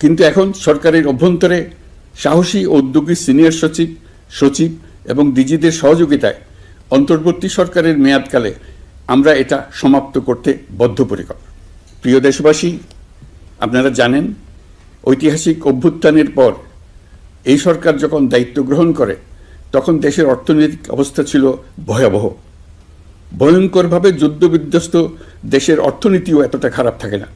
কিন্তু এখন সরকারের অভ্যন্তরে সাহসী ও উদ্যোগী সিনিয়র সচিব সচিব এবং ডিজিদের সহযোগিতায় অন্তর্বর্তী সরকারের মেয়াদকালে আমরা এটা সমাপ্ত করতে বদ্ধপরিকর। প্রিয় দেশবাসী, আপনারা জানেন, ঐতিহাসিক অভ্যুত্থানের পর এই সরকার যখন দায়িত্ব গ্রহণ করে, তখন দেশের অর্থনৈতিক অবস্থা ছিল ভয়াবহ। ভয়ঙ্করভাবে যুদ্ধবিধ্বস্ত দেশের অর্থনীতিও এতটা খারাপ থাকে না।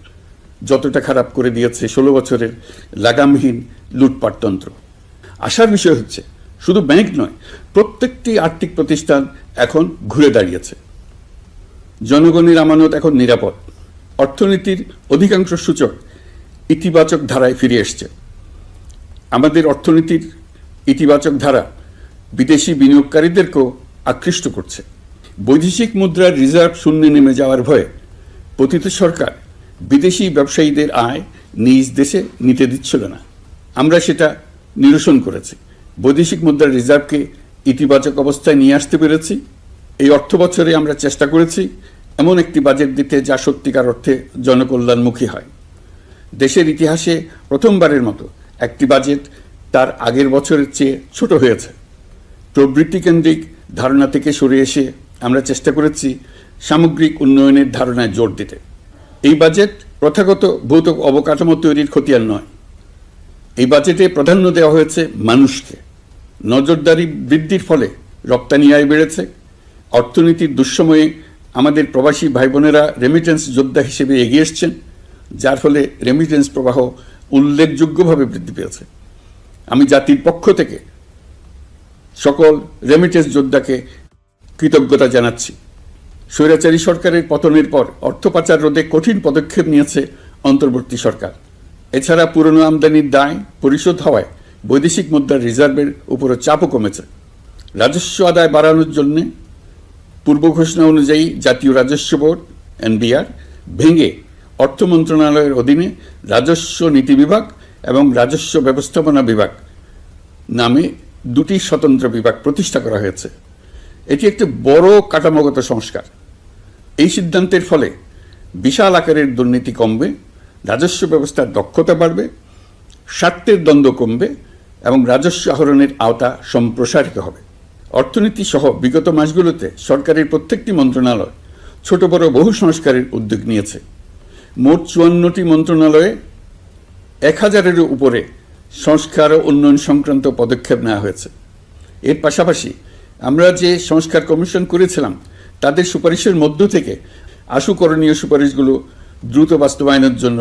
যতটা খারাপ করে দিয়েছে ষোলো বছরের লাগামহীন লুটপাটতন্ত্র আসার বিষয় হচ্ছে, শুধু ব্যাংক নয়, প্রত্যেকটি আর্থিক প্রতিষ্ঠান এখন ঘুরে দাঁড়িয়েছে। জনগণের আমানত এখন নিরাপদ। অর্থনীতির অধিকাংশ সূচক ইতিবাচক ধারায় ফিরে এসছে। আমাদের অর্থনীতির ইতিবাচক ধারা বিদেশি বিনিয়োগকারীদেরকেও আকৃষ্ট করছে। বৈদেশিক মুদ্রার রিজার্ভ শূন্যে নেমে যাওয়ার ভয়ে পতিত সরকার বিদেশি ব্যবসায়ীদের আয় নিজ দেশে নিতে দিচ্ছিল না। আমরা সেটা নিরসন করেছি। বৈদেশিক মুদ্রার রিজার্ভকে ইতিবাচক অবস্থায় নিয়ে আসতে পেরেছি। এই অর্থ বছরে আমরা চেষ্টা করেছি এমন একটি বাজেট দিতে যা সত্যিকার অর্থে জনকল্যাণমুখী হয়। দেশের ইতিহাসে প্রথমবারের মতো একটি বাজেট তার আগের বছরের চেয়ে ছোট হয়েছে। প্রবৃত্তি কেন্দ্রিক ধারণা থেকে সরে এসে আমরা চেষ্টা করেছি সামগ্রিক উন্নয়নের ধারণায় জোর দিতে। এই বাজেট প্রথাগত ভৌত অবকাঠামো তৈরির খতিয়ান নয়। এই বাজেটে প্রাধান্য দেওয়া হয়েছে মানুষকে। নজরদারি বৃদ্ধির ফলে রপ্তানি আয় বেড়েছে। অর্থনীতির দুঃসময়ে আমাদের প্রবাসী ভাই বোনেরা রেমিটেন্স যোদ্ধা হিসেবে এগিয়ে এসছেন, যার ফলে রেমিটেন্স প্রবাহ উল্লেখযোগ্যভাবে বৃদ্ধি পেয়েছে। আমি জাতির পক্ষ থেকে সকল রেমিটেন্স যোদ্ধাকে কৃতজ্ঞতা জানাচ্ছি। স্বৈরাচারী সরকারের পতনের পর অর্থ পাচার রোধে কঠিন পদক্ষেপ নিয়েছে অন্তর্বর্তী সরকার। এছাড়া পুরনো আমদানির দায় পরিশোধ হওয়ায় বৈদেশিক মুদ্রার রিজার্ভের উপরও চাপও কমেছে। রাজস্ব আদায় বাড়ানোর জন্য পূর্ব ঘোষণা অনুযায়ী জাতীয় রাজস্ব বোর্ড, এনবিআর, ভেঙে অর্থ মন্ত্রণালয়ের অধীনে রাজস্ব নীতি বিভাগ এবং রাজস্ব ব্যবস্থাপনা বিভাগ নামে দুটি স্বতন্ত্র বিভাগ প্রতিষ্ঠা করা হয়েছে। এটি একটি বড় কাঠামোগত সংস্কার। এই সিদ্ধান্তের ফলে বিশাল আকারের দুর্নীতি কমবে, রাজস্ব ব্যবস্থার দক্ষতা বাড়বে, স্বার্থের দ্বন্দ্ব কমবে এবং রাজস্ব আহরণের আওতা সম্প্রসারিত হবে। অর্থনীতি সহ বিগত মাসগুলোতে সরকারের প্রত্যেকটি মন্ত্রণালয় ছোট বড় বহু সংস্কারের উদ্যোগ নিয়েছে। মোট চুয়ান্নটি মন্ত্রণালয়ে এক হাজারের উপরে সংস্কার ও উন্নয়ন সংক্রান্ত পদক্ষেপ নেওয়া হয়েছে। এর পাশাপাশি আমরা যে সংস্কার কমিশন করেছিলাম তাদের সুপারিশের মধ্য থেকে আশু করণীয় সুপারিশগুলো দ্রুত বাস্তবায়নের জন্য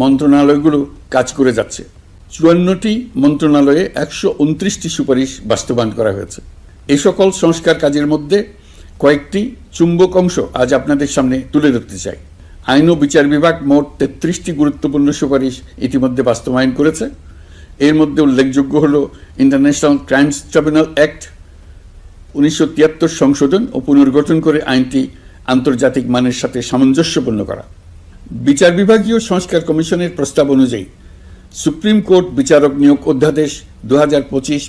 মন্ত্রণালয়গুলো কাজ করে যাচ্ছে। চুয়ান্নটি মন্ত্রণালয়ে একশো উনত্রিশটি সুপারিশ বাস্তবায়ন করা হয়েছে। এ সকল সংস্কার কাজের মধ্যে কয়েকটি চুম্বক অংশ আজ আপনাদের সামনে তুলে ধরতে চাই। আইন ও বিচার বিভাগ মোট তেত্রিশটি গুরুত্বপূর্ণ সুপারিশ ইতিমধ্যে বাস্তবায়ন করেছে। এর মধ্যে উল্লেখযোগ্য হল ইন্টারন্যাশনাল ক্রাইমস ট্রাইব্যুনাল অ্যাক্ট উনিশশো তিয়াত্তর সংশোধন ও পুনর্গঠন করে আইনটি আন্তর্জাতিক মানের সাথে সামঞ্জস্যপূর্ণ করা। বিচার বিভাগীয় সংস্কার কমিশনের প্রস্তাব অনুযায়ী সুপ্রিম কোর্ট বিচারক নিয়োগ অধ্যাদেশ দু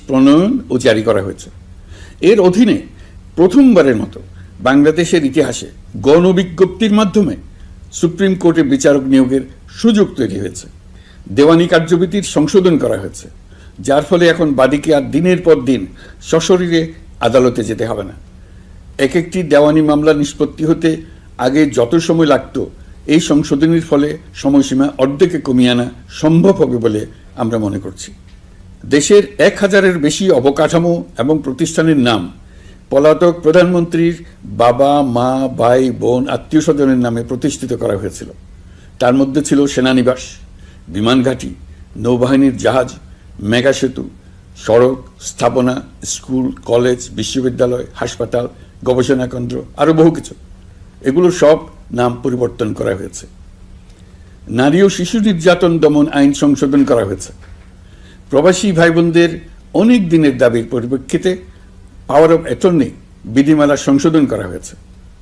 প্রণয়ন ও জারি করা হয়েছে। এর অধীনে প্রথমবারের মতো বাংলাদেশের ইতিহাসে গণবিজ্ঞপ্তির মাধ্যমে সুপ্রিম কোর্টে বিচারক নিয়োগের সুযোগ তৈরি হয়েছে। দেওয়ানি কার্যবিধির সংশোধন করা হয়েছে, যার ফলে এখন বাদীকে আর দিনের পর দিন সশরীরে আদালতে যেতে হবে না। এক একটি দেওয়ানি মামলা নিষ্পত্তি হতে আগে যত সময় লাগত, এই সংশোধনীর ফলে সময়সীমা অর্ধেকে কমিয়ে আনা সম্ভব হবে বলে আমরা মনে করছি। দেশের এক হাজারের বেশি অবকাঠামো এবং প্রতিষ্ঠানের নাম পলাতক প্রধানমন্ত্রীর বাবা, মা, ভাই, বোন আত্মীয় স্বজনের নামে প্রতিষ্ঠিত করা হয়েছিল। তার মধ্যে ছিল সেনানিবাস বিমানঘাটি নৌবাহিনীর জাহাজ, মেগা সেতু সড়ক, স্থাপনা, স্কুল, কলেজ, বিশ্ববিদ্যালয়, হাসপাতাল, গবেষণা কেন্দ্র আরও বহু কিছু। এগুলো সব নাম পরিবর্তন করা হয়েছে। নারী ও শিশু নির্যাতন দমন আইন সংশোধন করা হয়েছে। প্রবাসী ভাই বোনদের অনেক দিনের দাবির পরিপ্রেক্ষিতে পাওয়ার অফ অ্যাটর্নি বিধিমালা সংশোধন করা হয়েছে।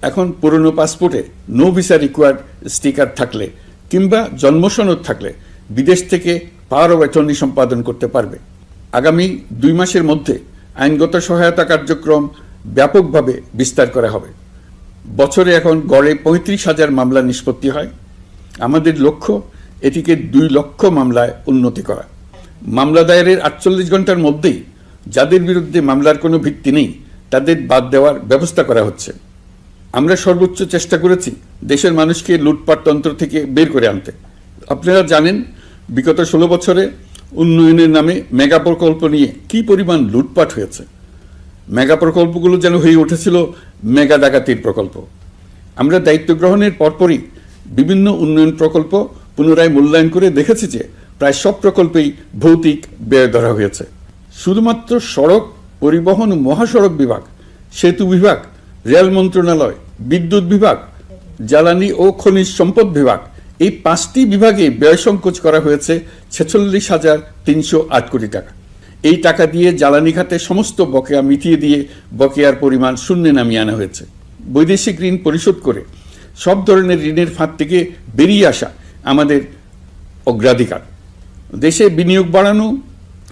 এখন পুরনো পাসপোর্টে নো ভিসা রিকোয়ার্ড স্টিকার থাকলে কিংবা জন্মসনদ থাকলে বিদেশ থেকে পাওয়ার অফ অ্যাটর্নি সম্পাদন করতে পারবে। আগামী দুই মাসের মধ্যে আইনগত সহায়তা কার্যক্রম ব্যাপকভাবে বিস্তার করা হবে। বছরে এখন গড়ে পঁয়ত্রিশ হাজার মামলা নিষ্পত্তি হয়। আমাদের লক্ষ্য এটিকে দুই লক্ষ মামলায় উন্নতি করা। মামলা দায়েরের আটচল্লিশ ঘণ্টার মধ্যেই যাদের বিরুদ্ধে মামলার কোনো ভিত্তি নেই, তাদের বাদ দেওয়ার ব্যবস্থা করা হচ্ছে। আমরা সর্বোচ্চ চেষ্টা করেছি দেশের মানুষকে লুটপাট তন্ত্র থেকে বের করে আনতে। আপনারা জানেন, বিগত ষোলো বছরে উন্নয়নের নামে মেগা প্রকল্প নিয়ে কি পরিমাণ লুটপাট হয়েছে? মেগা প্রকল্পগুলো যেন হয়ে উঠেছিল মেগা ডাকাতির প্রকল্প। আমরা দায়িত্ব গ্রহণের পরপরই বিভিন্ন উন্নয়ন প্রকল্প পুনরায় মূল্যায়ন করে দেখেছি যে প্রায় সব প্রকল্পেই ভৌতিক ব্যয় ধরা হয়েছে। শুধুমাত্র সড়ক পরিবহন মহাসড়ক বিভাগ, সেতু বিভাগ, রেল মন্ত্রণালয়, বিদ্যুৎ বিভাগ, জ্বালানি ও খনিজ সম্পদ বিভাগ এই পাঁচটি বিভাগে ব্যয় সংকোচ করা হয়েছে ছেচল্লিশ হাজার তিনশো আট কোটি টাকা। এই টাকা দিয়ে জ্বালানি খাতে সমস্ত বকেয়া মিটিয়ে দিয়ে বকেয়ার পরিমাণ শূন্যে নামিয়ে আনা হয়েছে। বৈদেশিক ঋণ পরিশোধ করে সব ধরনের ঋণের ফাঁদ থেকে বেরিয়ে আসা আমাদের অগ্রাধিকার। দেশে বিনিয়োগ বাড়ানো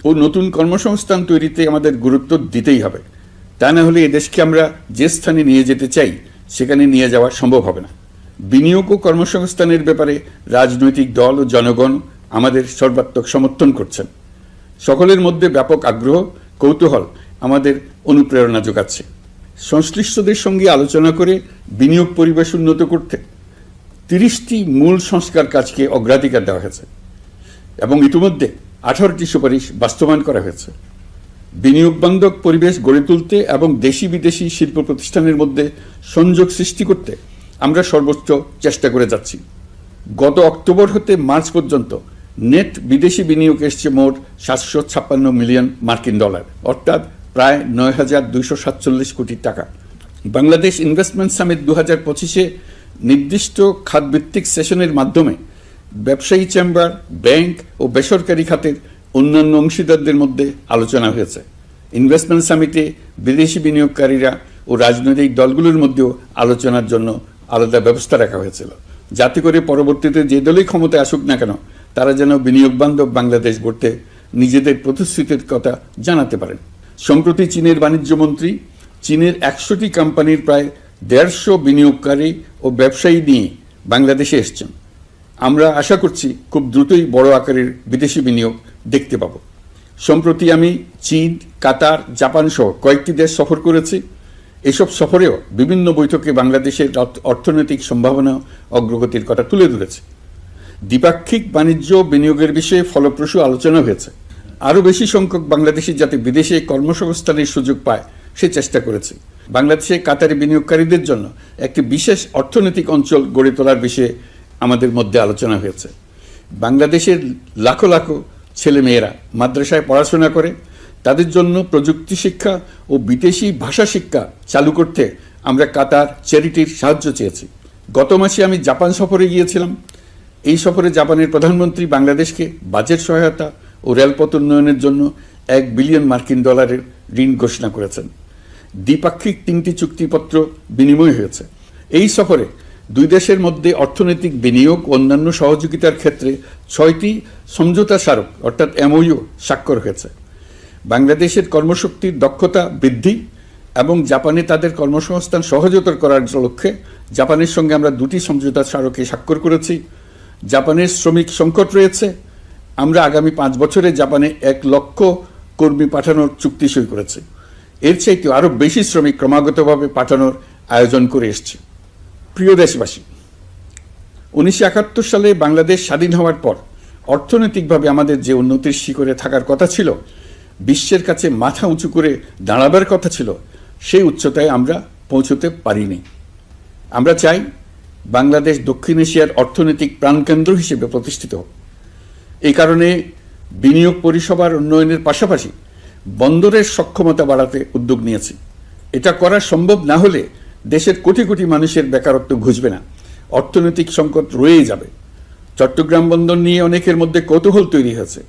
ও নতুন কর্মসংস্থান তৈরিতে আমাদের গুরুত্ব দিতেই হবে। তা না হলে এদেশকে আমরা যে স্থানে নিয়ে যেতে চাই, সেখানে নিয়ে যাওয়া সম্ভব হবে না। বিনিয়োগ ও কর্মসংস্থানের ব্যাপারে রাজনৈতিক দল ও জনগণ আমাদের সর্বাত্মক সমর্থন করছেন। সকলের মধ্যে ব্যাপক আগ্রহ, কৌতূহল আমাদের অনুপ্রেরণা যোগাচ্ছে। সংশ্লিষ্টদের সঙ্গে আলোচনা করে বিনিয়োগ পরিবেশ উন্নত করতে তিরিশটি মূল সংস্কার কাজকে অগ্রাধিকার দেওয়া হয়েছে এবং ইতিমধ্যে আঠারোটি সুপারিশ বাস্তবায়ন করা হয়েছে। বিনিয়োগ বান্ধব পরিবেশ গড়ে তুলতে এবং দেশি বিদেশি শিল্প প্রতিষ্ঠানের মধ্যে সংযোগ সৃষ্টি করতে আমরা সর্বোচ্চ চেষ্টা করে যাচ্ছি। গত অক্টোবর হতে মার্চ পর্যন্ত নেট বিদেশি বিনিয়োগ এসছে মোট সাতশো ছাপ্পান্ন মিলিয়ন মার্কিন ডলার, অর্থাৎ প্রায় নয় হাজার দুইশো সাতচল্লিশ কোটি টাকা। বাংলাদেশ ইনভেস্টমেন্ট সামিট দু হাজার পঁচিশে নির্দিষ্ট খাতভিত্তিক সেশনের মাধ্যমে ব্যবসায়ী চেম্বার, ব্যাংক ও বেসরকারি খাতের অন্যান্য অংশীদারদের মধ্যে আলোচনা হয়েছে। ইনভেস্টমেন্ট সামিটে বিদেশি বিনিয়োগকারীরা ও রাজনৈতিক দলগুলোর মধ্যেও আলোচনার জন্য আলাদা ব্যবস্থা রাখা হয়েছিল। যাতে করে পরবর্তীতে যে দলই ক্ষমতায় আসুক না কেন, তারা যেন বিনিয়োগ বান্ধব বাংলাদেশ গড়তে নিজেদের প্রতিশ্রুতির কথা জানাতে পারেন। সম্প্রতি চীনের বাণিজ্য মন্ত্রী, চীনের একশোটি কোম্পানির প্রায় দেড়শো বিনিয়োগকারী ও ব্যবসায়ী নিয়ে বাংলাদেশে এসছেন। আমরা আশা করছি খুব দ্রুতই বড় আকারের বিদেশি বিনিয়োগ দেখতে পাব। সম্প্রতি আমি চীন, কাতার জাপান সহ কয়েকটি দেশ সফর করেছি। এসব সফরেও বিভিন্ন বৈঠকে বাংলাদেশের অর্থ- অর্থনৈতিক সম্ভাবনা অগ্রগতির কথা তুলে ধরেছে। দ্বিপাক্ষিক বাণিজ্য বিনিয়োগের বিষয়ে ফলপ্রসূ আলোচনা হয়েছে। আরও বেশি সংখ্যক বাংলাদেশি যাতে বিদেশে কর্মসংস্থানের সুযোগ পায়, সে চেষ্টা করেছে। বাংলাদেশে কাতারি বিনিয়োগকারীদের জন্য একটি বিশেষ অর্থনৈতিক অঞ্চল গড়ে তোলার বিষয়ে আমাদের মধ্যে আলোচনা হয়েছে। বাংলাদেশের লাখো লাখো ছেলেমেয়েরা মাদ্রাসায় পড়াশোনা করে তাদের জন্য প্রযুক্তি শিক্ষা ও বিদেশি ভাষা শিক্ষা চালু করতে আমরা কাতার চ্যারিটির সাহায্য চেয়েছি। গত মাসে আমি জাপান সফরে গিয়েছিলাম। এই সফরে জাপানের প্রধানমন্ত্রী বাংলাদেশকে বাজেট সহায়তা ও রেলপথ উন্নয়নের জন্য এক বিলিয়ন মার্কিন ডলারের ঋণ ঘোষণা করেছেন। দ্বিপাক্ষিক তিনটি চুক্তিপত্র বিনিময় হয়েছে। এই সফরে দুই দেশের মধ্যে অর্থনৈতিক বিনিয়োগ অন্যান্য সহযোগিতার ক্ষেত্রে ছয়টি সমঝোতা স্মারক, অর্থাৎ এমওইউ, স্বাক্ষর হয়েছে। বাংলাদেশের কর্মশক্তির দক্ষতা বৃদ্ধি এবং জাপানে তাদের কর্মসংস্থান সহজতর করার লক্ষ্যে জাপানের সঙ্গে আমরা দুটি সমঝোতা স্মারকে স্বাক্ষর করেছি। জাপানের শ্রমিক সংকট রয়েছে। আমরা আগামী পাঁচ বছরে জাপানে এক লক্ষ কর্মী পাঠানোর চুক্তি সই করেছি। এর চাইতে আরও বেশি শ্রমিক ক্রমাগতভাবে পাঠানোর আয়োজন করে এসছে। প্রিয় দেশবাসী, উনিশশো একাত্তর সালে বাংলাদেশ স্বাধীন হওয়ার পর অর্থনৈতিকভাবে আমাদের যে উন্নতির শিখরে থাকার কথা ছিল বিশ্বের কাছে মাথা উঁচু করে দাঁড়াবার কথা ছিল, সেই উচ্চতায় আমরা পৌঁছতে পারিনি। আমরা চাই বাংলাদেশ দক্ষিণ এশিয়ার অর্থনৈতিক প্রাণকেন্দ্র হিসেবে প্রতিষ্ঠিত হোক। এই কারণে বিনিয়োগ পরিষেবার উন্নয়নের পাশাপাশি বন্দরের সক্ষমতা বাড়াতে উদ্যোগ নিয়েছি। এটা করা সম্ভব না হলে দেশের কোটি কোটি মানুষের বেকারত্ব ঘুচবে না, অর্থনৈতিক সংকট রয়েই যাবে। চট্টগ্রাম বন্দর নিয়ে অনেকের মধ্যে কৌতূহল তৈরি হয়েছে।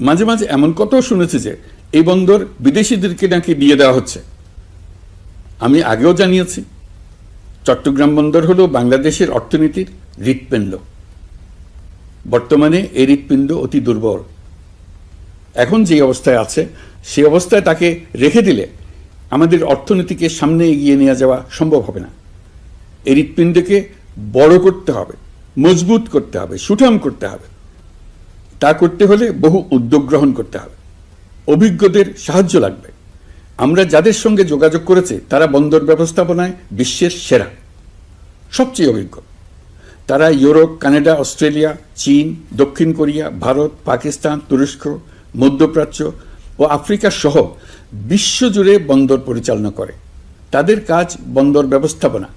মাঝে মাঝে এমন কথাও শুনেছি যে এই বন্দর বিদেশিদেরকে নাকি দিয়ে দেওয়া হচ্ছে? আমি আগেও জানিয়েছি, চট্টগ্রাম বন্দর হলো বাংলাদেশের অর্থনীতির হৃৎপিণ্ড। বর্তমানে এই হৃৎপিণ্ড অতি দুর্বল। এখন যে অবস্থায় আছে, সে অবস্থায় তাকে রেখে দিলে আমাদের অর্থনীতিকে সামনে এগিয়ে নিয়ে যাওয়া সম্ভব হবে না। এই হৃৎপিণ্ডকে বড় করতে হবে, মজবুত করতে হবে, সুঠাম করতে হবে। তা করতে হলে বহু উদ্যোগ গ্রহণ করতে হবে। অভিজ্ঞদের সাহায্য লাগবে। আমরা যাদের সঙ্গে যোগাযোগ করেছে, তারা বন্দর ব্যবস্থাপনায় বিশ্বের সেরা। সবচেয়ে অভিজ্ঞ। তারা ইউরোপ, কানাডা, অস্ট্রেলিয়া, চীন, দক্ষিণ কোরিয়া, ভারত, পাকিস্তান, তুরস্ক, মধ্যপ্রাচ্য ও আফ্রিকা সহ বিশ্বজুড়ে বন্দর পরিচালনা করে। তাদের কাজ বন্দর ব্যবস্থাপনা।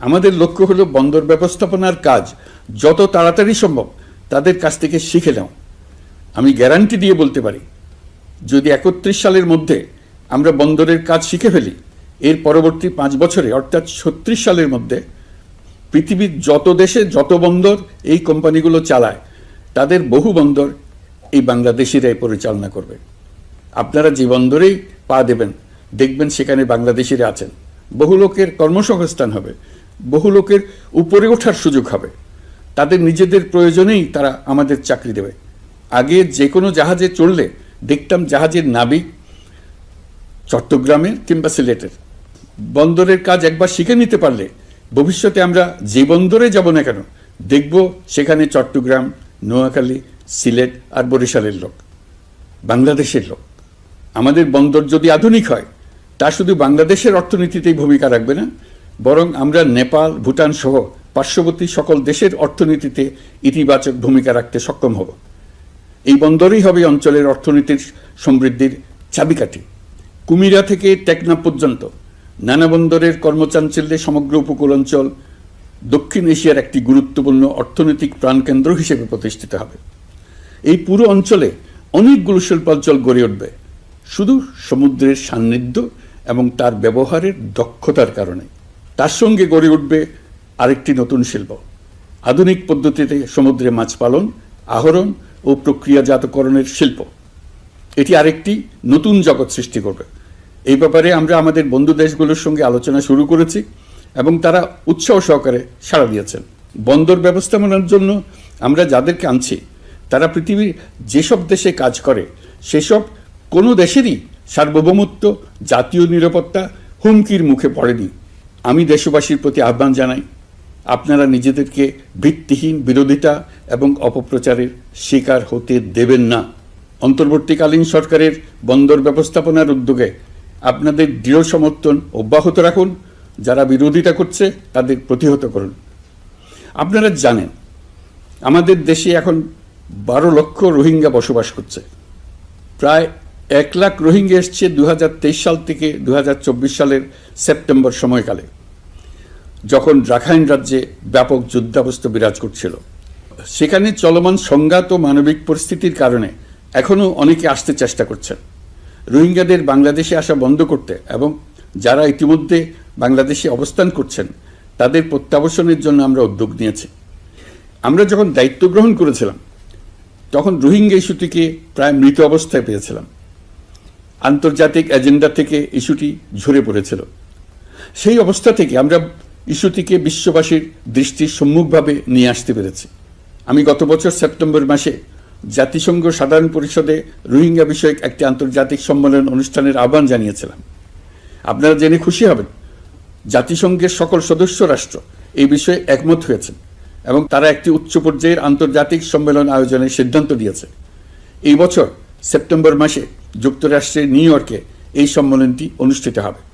আমাদের লক্ষ্য হলো বন্দর ব্যবস্থাপনার কাজ যত তাড়াতাড়ি সম্ভব তাদের কাছ থেকে শিখে নাও আমি গ্যারান্টি দিয়ে বলতে পারি যদি একত্রিশ সালের মধ্যে আমরা বন্দরের কাজ শিখে ফেলি, এর পরবর্তী পাঁচ বছরে, অর্থাৎ ছত্রিশ সালের মধ্যে পৃথিবীর যত দেশে যত বন্দর এই কোম্পানিগুলো চালায়, তাদের বহু বন্দর এই বাংলাদেশিরাই পরিচালনা করবে। আপনারা যে বন্দরেই পা দেবেন, দেখবেন সেখানে বাংলাদেশিরা আছেন। বহু লোকের কর্মসংস্থান হবে, বহু লোকের উপরে ওঠার সুযোগ হবে। তাদের নিজেদের প্রয়োজনেই তারা আমাদের চাকরি দেবে। আগে যে কোনো জাহাজে চড়লে দেখতাম জাহাজের নাবিক চট্টগ্রামের কিংবা সিলেটের। বন্দরের কাজ একবার শিখে নিতে পারলে ভবিষ্যতে আমরা যে বন্দরে যাব না কেন, দেখব সেখানে চট্টগ্রাম, নোয়াখালী, সিলেট আর বরিশালের লোক, বাংলাদেশের লোক। আমাদের বন্দর যদি আধুনিক হয়, তা শুধু বাংলাদেশের অর্থনীতিতেই ভূমিকা রাখবে না, বরং আমরা নেপাল, ভুটান সহ পার্শ্ববর্তী সকল দেশের অর্থনীতিতে ইতিবাচক ভূমিকা রাখতে সক্ষম হব। এই বন্দরই হবে অঞ্চলের অর্থনীতির সমৃদ্ধির চাবিকাঠি। কুমিরা থেকে টেকনাফ পর্যন্ত নানা বন্দরের কর্মচাঞ্চল্যে সমগ্র উপকূল অঞ্চল দক্ষিণ এশিয়ার একটি গুরুত্বপূর্ণ অর্থনৈতিক প্রাণকেন্দ্র হিসেবে প্রতিষ্ঠিত হবে। এই পুরো অঞ্চলে অনেকগুলো শিল্পাঞ্চল গড়ে উঠবে, শুধু সমুদ্রের সান্নিধ্য এবং তার ব্যবহারের দক্ষতার কারণে। তার সঙ্গে গড়ে উঠবে আরেকটি নতুন শিল্প। আধুনিক পদ্ধতিতে সমুদ্রে মাছ পালন, আহরণ ও প্রক্রিয়াজাতকরণের শিল্প। এটি আরেকটি নতুন জগৎ সৃষ্টি করবে। এই ব্যাপারে আমরা আমাদের বন্ধু দেশগুলোর সঙ্গে আলোচনা শুরু করেছি এবং তারা উৎসাহ সহকারে সাড়া দিয়েছেন। বন্দর ব্যবস্থাপনার জন্য আমরা যাদেরকে আনছি, তারা পৃথিবীর যেসব দেশে কাজ করে, সেসব কোনো দেশেরই সার্বভৌমত্ব, জাতীয় নিরাপত্তা হুমকির মুখে পড়েনি। আমি দেশবাসীর প্রতি আহ্বান জানাই আপনারা নিজেদেরকে ভিত্তিহীন বিরোধিতা এবং অপপ্রচারের শিকার হতে দেবেন না। অন্তর্বর্তীকালীন সরকারের বন্দর ব্যবস্থাপনার উদ্যোগে আপনাদের দৃঢ় সমর্থন অব্যাহত রাখুন। যারা বিরোধিতা করছে, তাদের প্রতিহত করুন। আপনারা জানেন, আমাদের দেশে এখন বারো লক্ষ রোহিঙ্গা বসবাস করছে। প্রায় এক লাখ রোহিঙ্গা এসছে দু হাজার তেইশ সাল থেকে দু হাজার চব্বিশ সালের সেপ্টেম্বর সময়কালে। যখন রাখাইন রাজ্যে ব্যাপক যুদ্ধাবস্থা বিরাজ করছিল, সেখানে চলমান সংঘাত ও মানবিক পরিস্থিতির কারণে এখনও অনেকে আসতে চেষ্টা করছেন। রোহিঙ্গাদের বাংলাদেশে আসা বন্ধ করতে এবং যারা ইতিমধ্যে বাংলাদেশে অবস্থান করছেন, তাদের প্রত্যাবাসনের জন্য আমরা উদ্যোগ নিয়েছি। আমরা যখন দায়িত্ব গ্রহণ করেছিলাম, তখন রোহিঙ্গা ইস্যুটিকে প্রায় মৃত অবস্থায় পেয়েছিলাম। আন্তর্জাতিক এজেন্ডা থেকে ইস্যুটি ঝরে পড়েছিল। সেই অবস্থা থেকে আমরা ইস্যুটিকে বিশ্ববাসীর দৃষ্টির সম্মুখভাবে নিয়ে আসতে পেরেছি। আমি গত বছর সেপ্টেম্বর মাসে জাতিসংঘ সাধারণ পরিষদে রোহিঙ্গা বিষয়ক একটি আন্তর্জাতিক সম্মেলন অনুষ্ঠানের আহ্বান জানিয়েছিলাম। আপনারা জেনে খুশি হবেন, জাতিসংঘের সকল সদস্য রাষ্ট্র এই বিষয়ে একমত হয়েছেন এবং তারা একটি উচ্চ পর্যায়ের আন্তর্জাতিক সম্মেলন আয়োজনের সিদ্ধান্ত দিয়েছে। এই বছর সেপ্টেম্বর মাসে যুক্তরাষ্ট্রের নিউ ইয়র্কে এই সম্মেলনটি অনুষ্ঠিত হবে।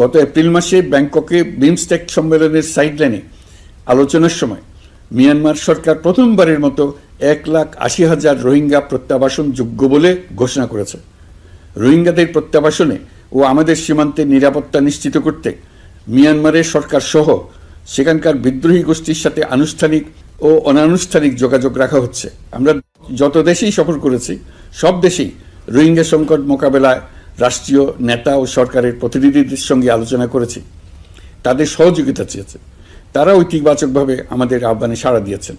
গত এপ্রিল মাসে ব্যাংককে বিমস্টেক সম্মেলনের সাইডলাইনে আলোচনার সময় মিয়ানমার সরকার প্রথমবারের মতো এক লাখ আশি হাজার রোহিঙ্গা প্রত্যাবাসন যোগ্য বলে ঘোষণা করেছে। রোহিঙ্গাদের প্রত্যাবাসনে ও আমাদের সীমান্তের নিরাপত্তা নিশ্চিত করতে মিয়ানমারের সরকার সহ সেখানকার বিদ্রোহী গোষ্ঠীর সাথে আনুষ্ঠানিক ও অনানুষ্ঠানিক যোগাযোগ রাখা হচ্ছে। আমরা যত দেশেই সফর করেছি, সব দেশেই রোহিঙ্গা সংকট মোকাবেলায় রাষ্ট্রীয় নেতা ও সরকারের প্রতিনিধিদের সঙ্গে আলোচনা করেছি। তাদের সহযোগিতা চেয়েছে। তারা ইতিবাচকভাবে আমাদের আহ্বানে সাড়া দিয়েছেন।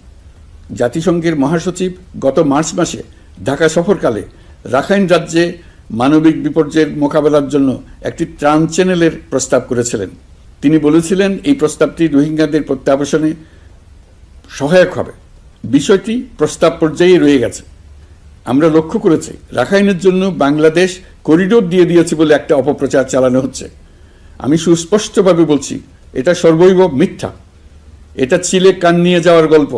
জাতিসংঘের মহাসচিব গত মার্চ মাসে ঢাকা সফরকালে রাখাইন রাজ্যে মানবিক বিপর্যয়ের মোকাবেলার জন্য একটি ত্রাণ চ্যানেলের প্রস্তাব করেছিলেন। তিনি বলেছিলেন, এই প্রস্তাবটি রোহিঙ্গাদের প্রত্যাবাসনে সহায়ক হবে। বিষয়টি প্রস্তাব পর্যায়ে রয়ে গেছে। আমরা লক্ষ্য করেছি, রাখাইনের জন্য বাংলাদেশ করিডোর দিয়ে দিয়েছে বলে একটা অপপ্রচার চালানো হচ্ছে। আমি সুস্পষ্টভাবে বলছি, এটা সর্বৈব মিথ্যা। এটা চিলে কান নিয়ে যাওয়ার গল্প।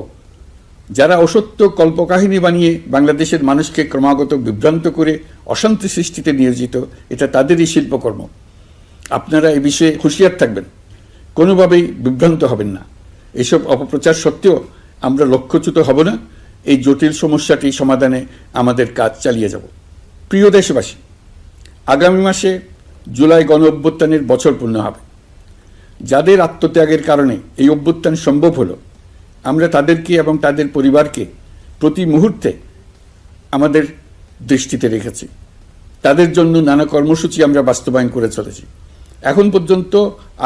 যারা অসত্য কল্পকাহিনী বানিয়ে বাংলাদেশের মানুষকে ক্রমাগত বিভ্রান্ত করে অশান্তি সৃষ্টিতে নিয়োজিত, এটা তাদেরই শিল্পকর্ম। আপনারা এ বিষয়ে হুঁশিয়ার থাকবেন। কোনোভাবেই বিভ্রান্ত হবেন না। এসব অপপ্রচার সত্ত্বেও আমরা লক্ষ্যচ্যুত হব না। এই জটিল সমস্যাটি সমাধানে আমাদের কাজ চালিয়ে যাব। প্রিয় দেশবাসী, আগামী মাসে জুলাই গণ অভ্যুত্থানের বছর পূর্ণ হবে। যাদের আত্মত্যাগের কারণে এই অভ্যুত্থান সম্ভব হলো, আমরা তাদেরকে এবং তাদের পরিবারকে প্রতি মুহূর্তে আমাদের দৃষ্টিতে রেখেছি। তাদের জন্য নানা কর্মসূচি আমরা বাস্তবায়ন করে চলেছি। এখন পর্যন্ত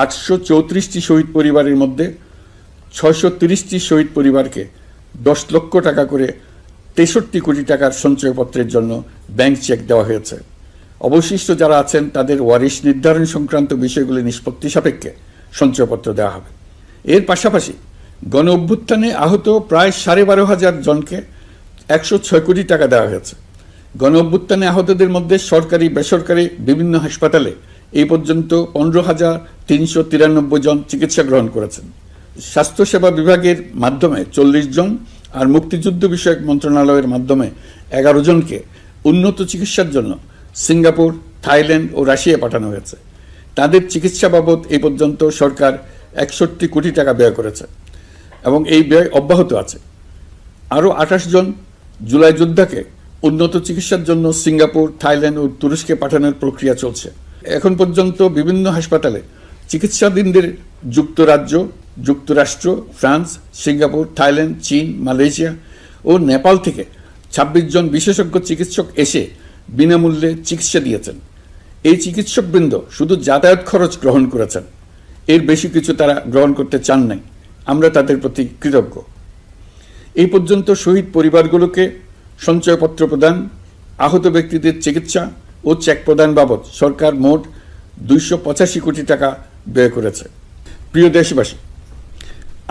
আটশো চৌত্রিশটি শহীদ পরিবারের মধ্যে ছয়শো তিরিশটি শহীদ পরিবারকে দশ লক্ষ টাকা করে তেষট্টি কোটি টাকার সঞ্চয়পত্রের জন্য ব্যাংক চেক দেওয়া হয়েছে। অবশিষ্ট যারা আছেন, তাদের ওয়ারিশ নির্ধারণ সংক্রান্ত বিষয়গুলি নিষ্পত্তি সাপেক্ষে সঞ্চয়পত্র দেওয়া হবে। এর পাশাপাশি গণ অভ্যুত্থানে আহত প্রায় সাড়ে বারো হাজার জনকে একশো ছয় কোটি টাকা দেওয়া হয়েছে। গণ অভ্যুত্থানে আহতদের মধ্যে সরকারি, বেসরকারি বিভিন্ন হাসপাতালে এই পর্যন্ত পনেরো হাজার তিনশো তিরানব্বই জন চিকিৎসা গ্রহণ করেছেন। স্বাস্থ্যসেবা বিভাগের মাধ্যমে চল্লিশ জন আর মুক্তিযুদ্ধ বিষয়ক মন্ত্রণালয়ের মাধ্যমে এগারো জনকে উন্নত চিকিৎসার জন্য সিঙ্গাপুর, থাইল্যান্ড ও রাশিয়া পাঠানো হয়েছে। তাদের চিকিৎসা বাবদ এই পর্যন্ত সরকার একষট্টি কোটি টাকা ব্যয় করেছে এবং এই ব্যয় অব্যাহত আছে। আরও আঠাশ জন জুলাই যোদ্ধাকে উন্নত চিকিৎসার জন্য সিঙ্গাপুর, থাইল্যান্ড ও তুরস্কে পাঠানোর প্রক্রিয়া চলছে। এখন পর্যন্ত বিভিন্ন হাসপাতালে চিকিৎসাধীনদের যুক্তরাজ্য যুক্তরাষ্ট্র, ফ্রান্স, সিঙ্গাপুর, থাইল্যান্ড, চীন, মালয়েশিয়া ও নেপাল থেকে ছাব্বিশ জন বিশেষজ্ঞ চিকিৎসক এসে বিনামূল্যে চিকিৎসা দিয়েছেন। এই চিকিৎসকবৃন্দ শুধু যাতায়াত খরচ গ্রহণ করেছেন, এর বেশি কিছু তারা গ্রহণ করতে চান নাই। আমরা তাদের প্রতি কৃতজ্ঞ। এই পর্যন্ত শহীদ পরিবারগুলোকে সঞ্চয়পত্র প্রদান, আহত ব্যক্তিদের চিকিৎসা ও চেক প্রদান বাবদ সরকার মোট দুইশো পঁচাশি কোটি টাকা ব্যয় করেছে। প্রিয় দেশবাসী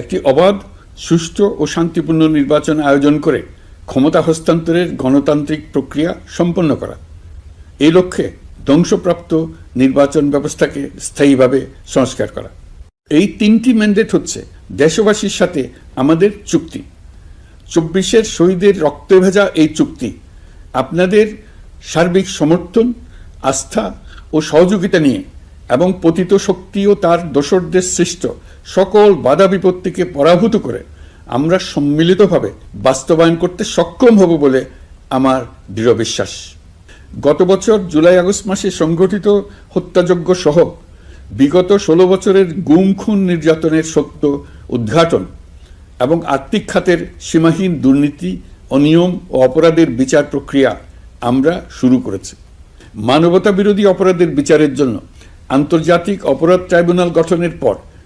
একটি অবাধ, সুষ্ঠু ও শান্তিপূর্ণ নির্বাচন আয়োজন করে ক্ষমতা হস্তান্তরের গণতান্ত্রিক প্রক্রিয়া সম্পন্ন করা। এই লক্ষ্যে ধ্বংসপ্রাপ্ত নির্বাচন ব্যবস্থাকে স্থায়ীভাবে সংস্কার করা। এই তিনটি ম্যান্ডেট হচ্ছে দেশবাসীর সাথে আমাদের চুক্তি। চব্বিশের শহীদের রক্তে ভেজা এই চুক্তি, আপনাদের সার্বিক সমর্থন, আস্থা ও সহযোগিতা নিয়ে এবং পতিত শক্তি ও তার দোসরদের সৃষ্ট সকল বাধা বিপত্তিকে পরাভূত করে আমরা সম্মিলিতভাবে বাস্তবায়ন করতে সক্ষম হব বলে আমার দৃঢ় বিশ্বাস। গত বছর জুলাই আগস্ট মাসে সংঘটিত হত্যাযজ্ঞ সহ বিগত ষোলো বছরের গুম খুন নির্যাতনের সত্য উদ্ঘাটন এবং আর্থিক খাতের সীমাহীন দুর্নীতি, অনিয়ম ও অপরাধের বিচার প্রক্রিয়া আমরা শুরু করেছি। মানবতা বিরোধী অপরাধের বিচারের জন্য আন্তর্জাতিক অপরাধ ট্রাইব্যুনাল গঠনের পর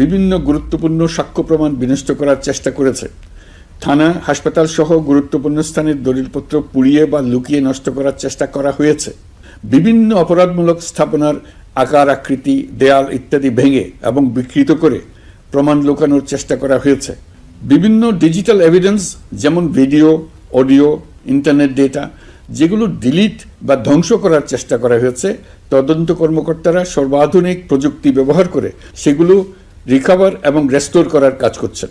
বিভিন্ন গুরুত্বপূর্ণ সাক্ষ্য প্রমাণ বিনষ্ট করার চেষ্টা করেছে। থানা, হাসপাতাল সহ গুরুত্বপূর্ণ স্থানের দলিলপত্র পুড়িয়ে বা লুকিয়ে নষ্ট করার চেষ্টা করা হয়েছে। বিভিন্ন অপরাধমূলক স্থাপনার আকার, আকৃতি, দেয়াল ইত্যাদি ভেঙে এবং বিকৃত করে প্রমাণ লুকানোর চেষ্টা করা হয়েছে। বিভিন্ন ডিজিটাল এভিডেন্স যেমন ভিডিও, অডিও, ইন্টারনেট ডেটা, যেগুলো ডিলিট বা ধ্বংস করার চেষ্টা করা হয়েছে, তদন্ত কর্মকর্তারা সর্বাধুনিক প্রযুক্তি ব্যবহার করে সেগুলো রিকভার এবং রেস্টোর করার কাজ করছেন।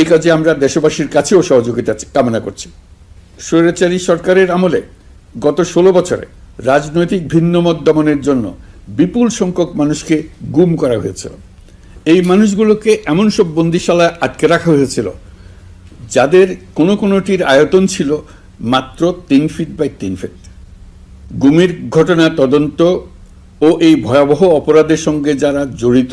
এই কাজে আমরা দেশবাসীর কাছেও সহযোগিতা কামনা করছি। স্বৈরাচারী সরকারের আমলে গত ষোলো বছরে রাজনৈতিক ভিন্নমত দমনের জন্য বিপুল সংখ্যক মানুষকে গুম করা হয়েছিল। এই মানুষগুলোকে এমন সব বন্দিশালায় আটকে রাখা হয়েছিল, যাদের কোনো কোনোটির আয়তন ছিল মাত্র তিন ফিট বাই তিন ফিট গুমের ঘটনা তদন্ত ও এই ভয়াবহ অপরাধের সঙ্গে যারা জড়িত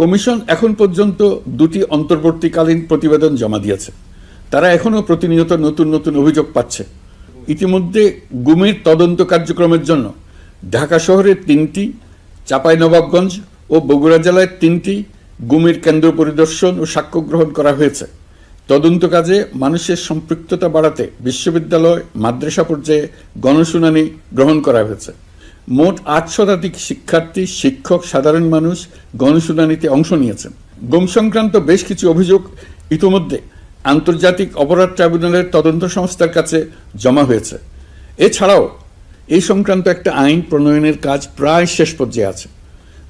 কমিশন এখন পর্যন্ত দুটি অন্তর্বর্তীকালীন প্রতিবেদন জমা দিয়েছে। তারা এখনও প্রতিনিয়ত নতুন নতুন অভিযোগ পাচ্ছে। ইতিমধ্যে গুমের তদন্ত কার্যক্রমের জন্য ঢাকা শহরের তিনটি, চাঁপাইনবাবগঞ্জ ও বগুড়া জেলায় তিনটি গুমের কেন্দ্র পরিদর্শন ও সাক্ষ্য গ্রহণ করা হয়েছে। তদন্ত কাজে মানুষের সম্পৃক্ততা বাড়াতে বিশ্ববিদ্যালয় মাদ্রাসা পর্যায়ে গণশুনানি গ্রহণ করা হয়েছে। মোট আট শতাধিক শিক্ষার্থী, শিক্ষক, সাধারণ মানুষ গণশুনানিতে অংশ নিয়েছেন। গুম সংক্রান্ত বেশ কিছু অভিযোগ ইতোমধ্যে আন্তর্জাতিক অপরাধ ট্রাইব্যুনালের তদন্ত সংস্থার কাছে জমা হয়েছে। এছাড়াও এই সংক্রান্ত একটা আইন প্রণয়নের কাজ প্রায় শেষ পর্যায়ে আছে।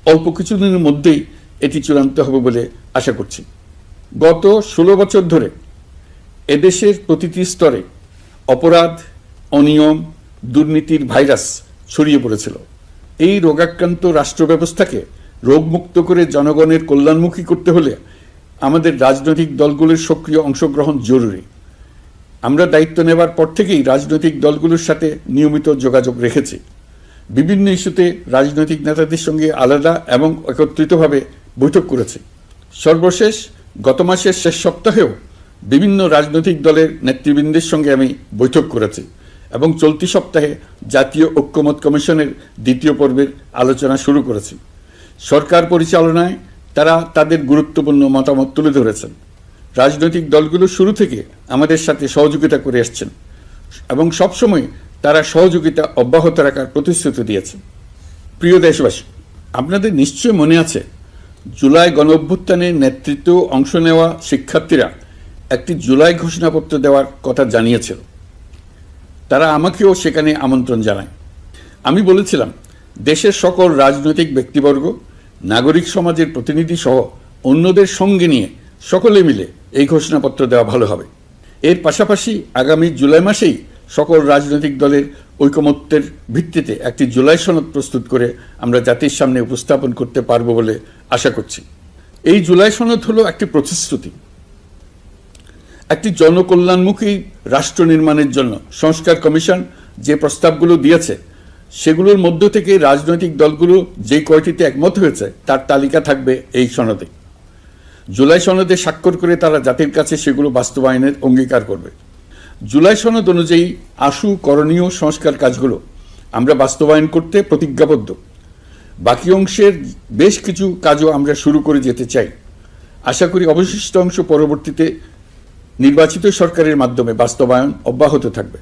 অল্প কিছুদিনের মধ্যেই এটি চূড়ান্ত হবে বলে আশা করছি। গত ষোলো বছর ধরে এদেশের প্রতিটি স্তরে অপরাধ, অনিয়ম, দুর্নীতির ভাইরাস ছড়িয়ে পড়েছিল। এই রোগাক্রান্ত রাষ্ট্র ব্যবস্থাকে রোগমুক্ত করে জনগণের কল্যাণমুখী করতে হলে আমাদের রাজনৈতিক দলগুলোর সক্রিয় অংশগ্রহণ জরুরি। আমরা দায়িত্ব নেবার পর থেকেই রাজনৈতিক দলগুলোর সাথে নিয়মিত যোগাযোগ রেখেছি। বিভিন্ন ইস্যুতে রাজনৈতিক নেতাদের সঙ্গে আলাদা এবং একত্রিতভাবে বৈঠক করেছি। সর্বশেষ গত মাসের শেষ সপ্তাহেও বিভিন্ন রাজনৈতিক দলের নেতৃবৃন্দের সঙ্গে আমি বৈঠক করেছি। এবং চলতি সপ্তাহে জাতীয় ঐক্যমত কমিশনের দ্বিতীয় পর্বের আলোচনা শুরু করেছি। সরকার পরিচালনায় তারা তাদের গুরুত্বপূর্ণ মতামত তুলে ধরেছেন। রাজনৈতিক দলগুলো শুরু থেকে আমাদের সাথে সহযোগিতা করে এসছেন এবং সবসময় তারা সহযোগিতা অব্যাহত রাখার প্রতিশ্রুতি দিয়েছেন। প্রিয় দেশবাসী, আপনাদের নিশ্চয় মনে আছে, জুলাই গণ অভ্যুত্থানের নেতৃত্ব অংশ নেওয়া শিক্ষার্থীরা একটি জুলাই ঘোষণাপত্র দেওয়ার কথা জানিয়েছিল। তারা আমাকেও সেখানে আমন্ত্রণ জানায়। আমি বলেছিলাম, দেশের সকল রাজনৈতিক ব্যক্তিবর্গ, নাগরিক সমাজের প্রতিনিধি সহ অন্যদের সঙ্গে নিয়ে সকলে মিলে এই ঘোষণাপত্র দেওয়া ভালো হবে। এর পাশাপাশি আগামী জুলাই মাসেই সকল রাজনৈতিক দলের ঐকমত্যের ভিত্তিতে একটি জুলাই সনদ প্রস্তুত করে আমরা জাতির সামনে উপস্থাপন করতে পারব বলে আশা করছি। এই জুলাই সনদ হলো একটি প্রতিশ্রুতি। একটি জনকল্যাণমুখী রাষ্ট্র নির্মাণের জন্য সংস্কার কমিশন যে প্রস্তাবগুলো দিয়েছে, সেগুলোর মধ্য থেকে রাজনৈতিক দলগুলো যে কয়টিতে একমত হয়েছে, তার তালিকা থাকবে এই সনদে। জুলাই সনদে স্বাক্ষর করে তারা জাতির কাছে সেগুলো বাস্তবায়নের অঙ্গীকার করবে। জুলাই সনদ অনুযায়ী আশু করণীয় সংস্কার কাজগুলো আমরা বাস্তবায়ন করতে প্রতিজ্ঞাবদ্ধ। বাকি অংশের বেশ কিছু কাজও আমরা শুরু করে যেতে চাই। আশা করি অবশিষ্ট অংশ পরবর্তীতে নির্বাচিত সরকারের মাধ্যমে বাস্তবায়ন অব্যাহত থাকবে।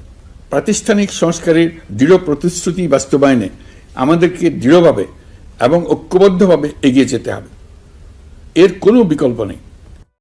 প্রাতিষ্ঠানিক সংস্কারের দৃঢ় প্রতিশ্রুতি বাস্তবায়নে আমাদেরকে দৃঢ়ভাবে এবং ঐক্যবদ্ধভাবে এগিয়ে যেতে হবে। এর কোনো বিকল্প নেই।